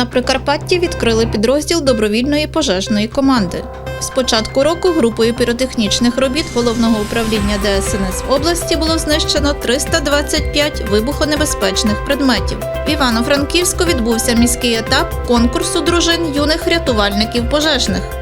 На Прикарпатті відкрили підрозділ добровільної пожежної команди. З початку року групою піротехнічних робіт головного управління ДСНС області було знищено 325 вибухонебезпечних предметів. В Івано-Франківську відбувся міський етап конкурсу дружин юних рятувальників пожежних.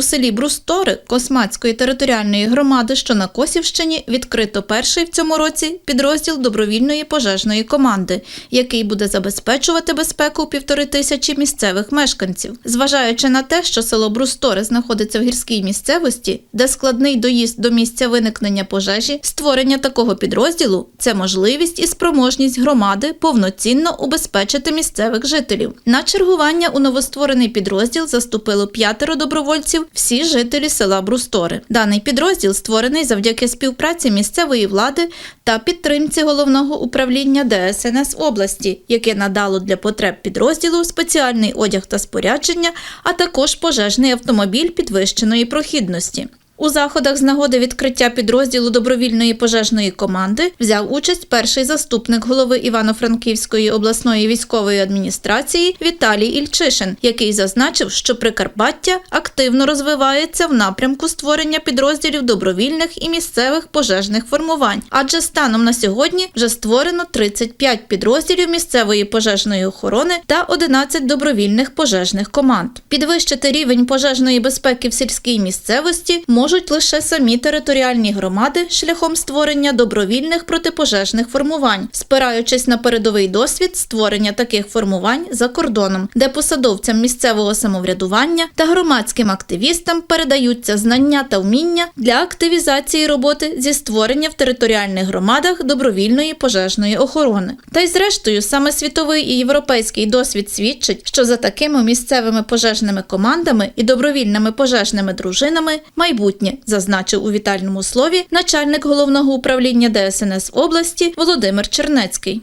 У селі Брустори Космацької територіальної громади, що на Косівщині, відкрито перший в цьому році підрозділ добровільної пожежної команди, який буде забезпечувати безпеку півтори тисячі місцевих мешканців. Зважаючи на те, що село Брустори знаходиться в гірській місцевості, де складний доїзд до місця виникнення пожежі, створення такого підрозділу це можливість і спроможність громади повноцінно убезпечити місцевих жителів. На чергування у новостворений підрозділ заступило п'ятеро добровольців, всі жителі села Брустори. Даний підрозділ створений завдяки співпраці місцевої влади та підтримці головного управління ДСНС області, яке надало для потреб підрозділу спеціальний одяг та спорядження, а також пожежний автомобіль підвищеної прохідності. У заходах з нагоди відкриття підрозділу добровільної пожежної команди взяв участь перший заступник голови Івано-Франківської обласної військової адміністрації Віталій Ільчишин, який зазначив, що Прикарпаття активно розвивається в напрямку створення підрозділів добровільних і місцевих пожежних формувань. Адже станом на сьогодні вже створено 35 підрозділів місцевої пожежної охорони та 11 добровільних пожежних команд. Підвищити рівень пожежної безпеки в сільській місцевості можуть лише самі територіальні громади шляхом створення добровільних протипожежних формувань, спираючись на передовий досвід створення таких формувань за кордоном, де посадовцям місцевого самоврядування та громадським активістам передаються знання та вміння для активізації роботи зі створення в територіальних громадах добровільної пожежної охорони. Та й зрештою, саме світовий і європейський досвід свідчить, що за такими місцевими пожежними командами і добровільними пожежними дружинами майбутнє, зазначив у вітальному слові начальник головного управління ДСНС області Володимир Чернецький.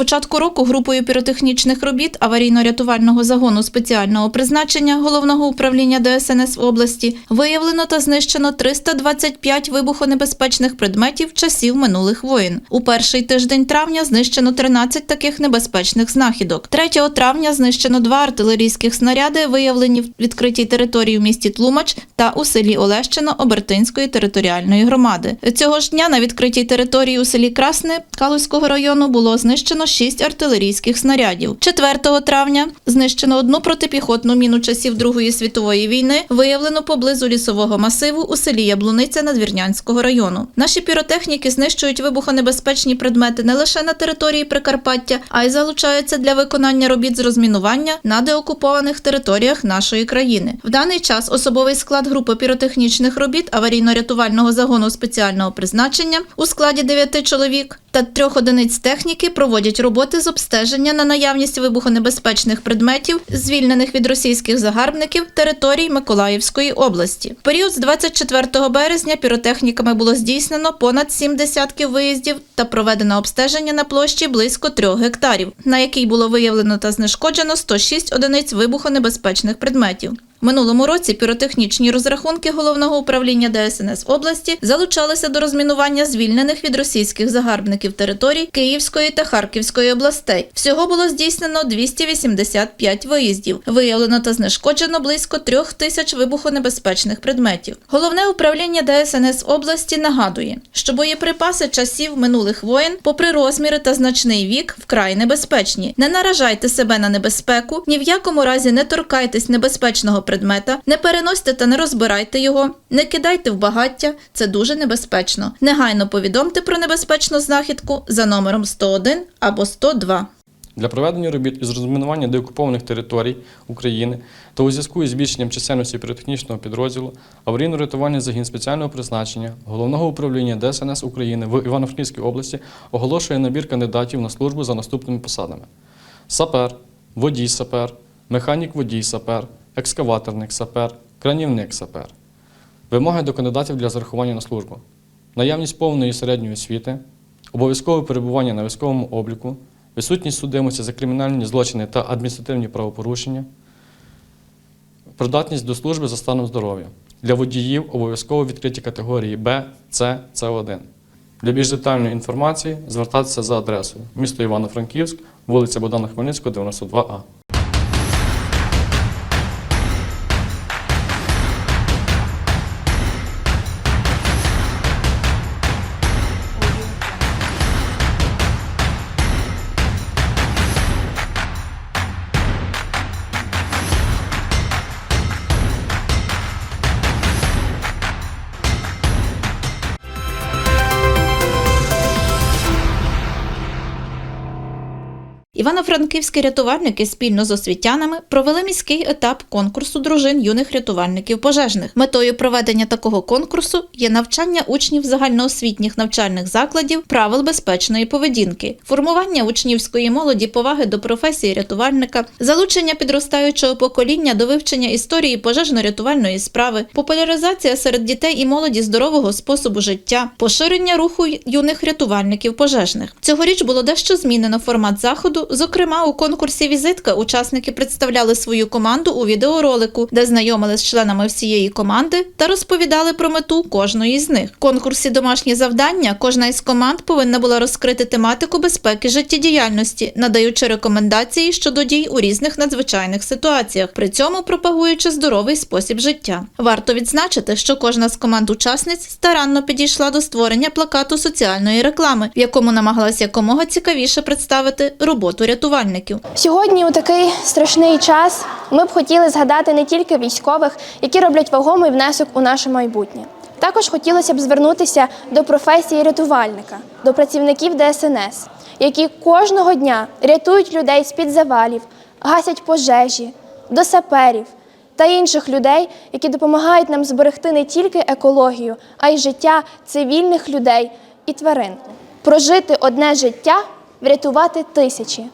Початку року групою піротехнічних робіт аварійно-рятувального загону спеціального призначення головного управління ДСНС області виявлено та знищено 325 вибухонебезпечних предметів часів минулих воєн. У перший тиждень травня знищено 13 таких небезпечних знахідок. 3 травня знищено два артилерійських снаряди, виявлені в відкритій території в місті Тлумач та у селі Олещино Обертинської територіальної громади. Цього ж дня на відкритій території у селі Красне Калузького району було знищено 6 артилерійських снарядів. 4 травня знищено одну протипіхотну міну часів Другої світової війни, виявлено поблизу лісового масиву у селі Яблуниця Надвірнянського району. Наші піротехніки знищують вибухонебезпечні предмети не лише на території Прикарпаття, а й залучаються для виконання робіт з розмінування на деокупованих територіях нашої країни. В даний час особовий склад групи піротехнічних робіт аварійно-рятувального загону спеціального призначення у складі 9 чоловік та трьох одиниць техніки проводять роботи з обстеження на наявність вибухонебезпечних предметів, звільнених від російських загарбників територій Миколаївської області. В період з 24 березня піротехніками було здійснено понад сім десятків виїздів та проведено обстеження на площі близько трьох гектарів, на якій було виявлено та знешкоджено 106 одиниць вибухонебезпечних предметів. Минулому році піротехнічні розрахунки головного управління ДСНС області залучалися до розмінування звільнених від російських загарбників територій Київської та Харківської областей. Всього було здійснено 285 виїздів. Виявлено та знешкоджено близько трьох тисяч вибухонебезпечних предметів. Головне управління ДСНС області нагадує, що боєприпаси часів минулих воєн, попри розміри та значний вік, вкрай небезпечні. Не наражайте себе на небезпеку, ні в якому разі не торкайтесь небезпечного предмета, не переносьте та не розбирайте його, не кидайте в багаття, це дуже небезпечно. Негайно повідомте про небезпечну знахідку за номером 101 або 102. Для проведення робіт із розмінування деокупованих територій України та у зв'язку із збільшенням чисельності піротехнічного підрозділу аварійно-рятувальний загін спеціального призначення Головного управління ДСНС України в Івано-Франківській області оголошує набір кандидатів на службу за наступними посадами: сапер, водій сапер, механік водій сапер, екскаваторник сапер, кранівник сапер. Вимоги до кандидатів для зарахування на службу: наявність повної середньої освіти, обов'язкове перебування на військовому обліку, відсутність судимості за кримінальні злочини та адміністративні правопорушення, придатність до служби за станом здоров'я. Для водіїв обов'язково відкриті категорії Б, С, С1. Для більш детальної інформації звертатися за адресою місто Івано-Франківськ, вулиця Богдана Хмельницького, 92А. Івано-франківські рятувальники спільно з освітянами провели міський етап конкурсу дружин юних рятувальників пожежних. Метою проведення такого конкурсу є навчання учнів загальноосвітніх навчальних закладів правил безпечної поведінки, формування учнівської молоді поваги до професії рятувальника, залучення підростаючого покоління до вивчення історії пожежно-рятувальної справи, популяризація серед дітей і молоді здорового способу життя, поширення руху юних рятувальників пожежних. Цьогоріч було дещо змінено формат заходу. Зокрема, у конкурсі Візитка учасники представляли свою команду у відеоролику, де знайомили з членами всієї команди та розповідали про мету кожної з них. В конкурсі домашні завдання кожна із команд повинна була розкрити тематику безпеки життєдіяльності, надаючи рекомендації щодо дій у різних надзвичайних ситуаціях, при цьому пропагуючи здоровий спосіб життя. Варто відзначити, що кожна з команд учасниць старанно підійшла до створення плакату соціальної реклами, в якому намагалася якомога цікавіше представити роботу рятувальників. Сьогодні, у такий страшний час, ми б хотіли згадати не тільки військових, які роблять вагомий внесок у наше майбутнє. Також хотілося б звернутися до професії рятувальника, до працівників ДСНС, які кожного дня рятують людей з-під завалів, гасять пожежі, до саперів та інших людей, які допомагають нам зберегти не тільки екологію, а й життя цивільних людей і тварин. Прожити одне життя, врятувати тисячі.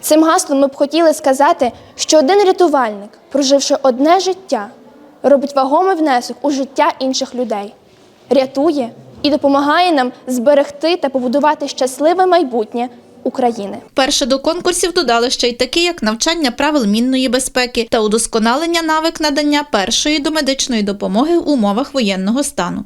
Цим гаслом ми б хотіли сказати, що один рятувальник, проживши одне життя, робить вагомий внесок у життя інших людей, рятує і допомагає нам зберегти та побудувати щасливе майбутнє України. Перше до конкурсів додали ще й такі, як навчання правил мінної безпеки та удосконалення навик надання першої домедичної допомоги в умовах воєнного стану.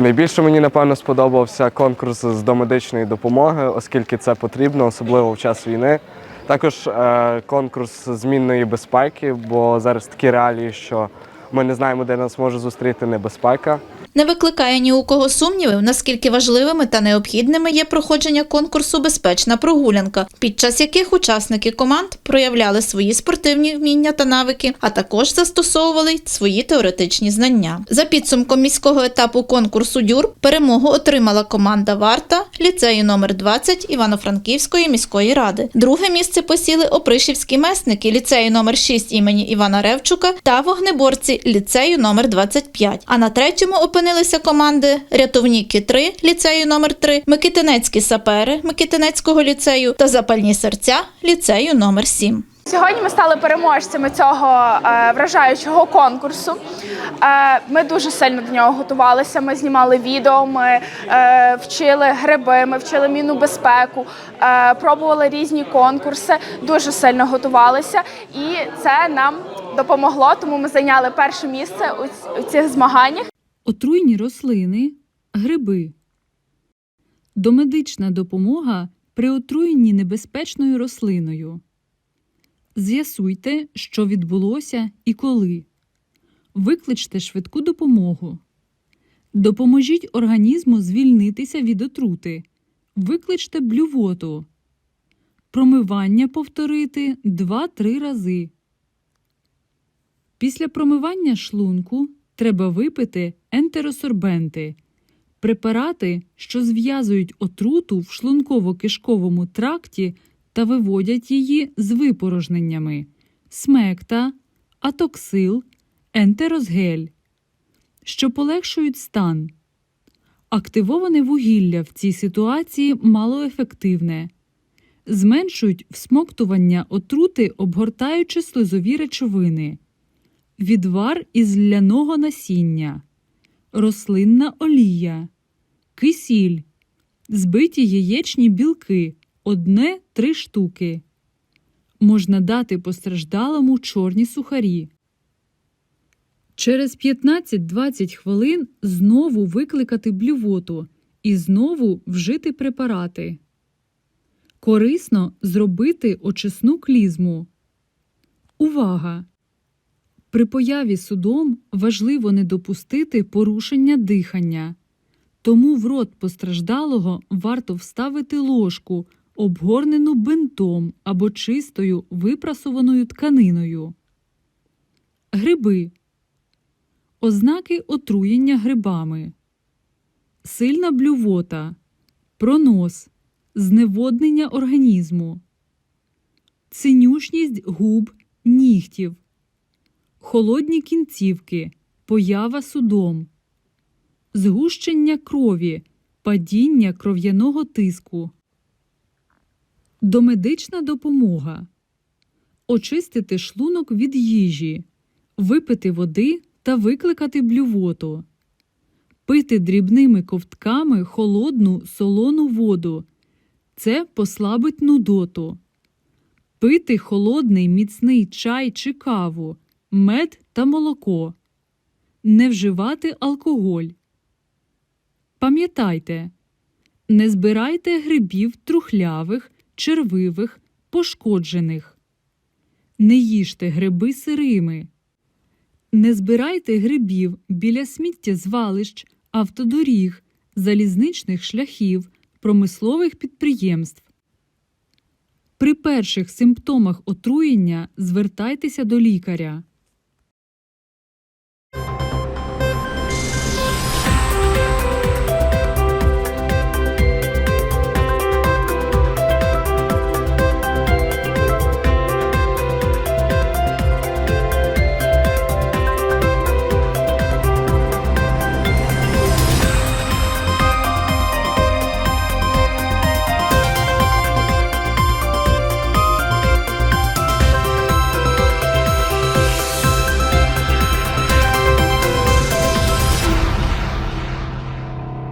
Найбільше мені напевно сподобався конкурс з домедичної допомоги, оскільки це потрібно, особливо в час війни. Також е, конкурс змінної безпеки, бо зараз такі реалії, що ми не знаємо, де нас може зустріти небезпека. Не викликає ні у кого сумнівів, наскільки важливими та необхідними є проходження конкурсу Безпечна прогулянка, під час яких учасники команд проявляли свої спортивні вміння та навики, а також застосовували свої теоретичні знання. За підсумком міського етапу конкурсу Дюр перемогу отримала команда Варта ліцею номер 20 Івано-Франківської міської ради. Друге місце посіли опришівські месники ліцею номер 6 імені Івана Ревчука та вогнеборці ліцею номер 25. А на третьому опинилися команди рятівники 3 ліцею номер 3 Микитинецькі сапери Микитинецького ліцею та запальні серця ліцею номер 7. Сьогодні ми стали переможцями цього е, вражаючого конкурсу. Е, ми дуже сильно до нього готувалися. Ми знімали відео, ми е, вчили гриби, ми вчили мінну безпеку, пробували різні конкурси, дуже сильно готувалися, і це нам допомогло. Тому ми зайняли перше місце у, у цих змаганнях. Отруйні рослини, гриби. Домедична допомога при отруєнні небезпечною рослиною. З'ясуйте, що відбулося і коли. Викличте швидку допомогу. Допоможіть організму звільнитися від отрути. Викличте блювоту. Промивання повторити 2-3 рази. Після промивання шлунку треба випити ентеросорбенти – препарати, що зв'язують отруту в шлунково-кишковому тракті та виводять її з випорожненнями смекта, атоксил, ентерозгель, що полегшують стан. Активоване вугілля в цій ситуації малоефективне. Зменшують всмоктування отрути, обгортаючи слизові речовини відвар із ляного насіння, рослинна олія, кисіль, збиті яєчні білки одне три штуки. Можна дати постраждалому чорні сухарі. Через 15-20 хвилин знову викликати блювоту і знову вжити препарати. Корисно зробити очисну клізму. Увага! При появі судом важливо не допустити порушення дихання. Тому в рот постраждалого варто вставити ложку, обгорнену бинтом або чистою випрасованою тканиною. Гриби. Ознаки отруєння грибами. Сильна блювота, пронос, зневоднення організму, синюшність губ, нігтів, холодні кінцівки, поява судом, згущення крові, падіння кров'яного тиску. Домедична допомога. Очистити шлунок від їжі, випити води та викликати блювоту. Пити дрібними ковтками холодну солону воду. Це послабить нудоту. Пити холодний міцний чай чи каву, мед та молоко. Не вживати алкоголь. Пам'ятайте, не збирайте грибів трухлявих, червивих, пошкоджених. Не їжте гриби сирими. Не збирайте грибів біля сміттєзвалищ, автодоріг, залізничних шляхів, промислових підприємств. При перших симптомах отруєння звертайтеся до лікаря.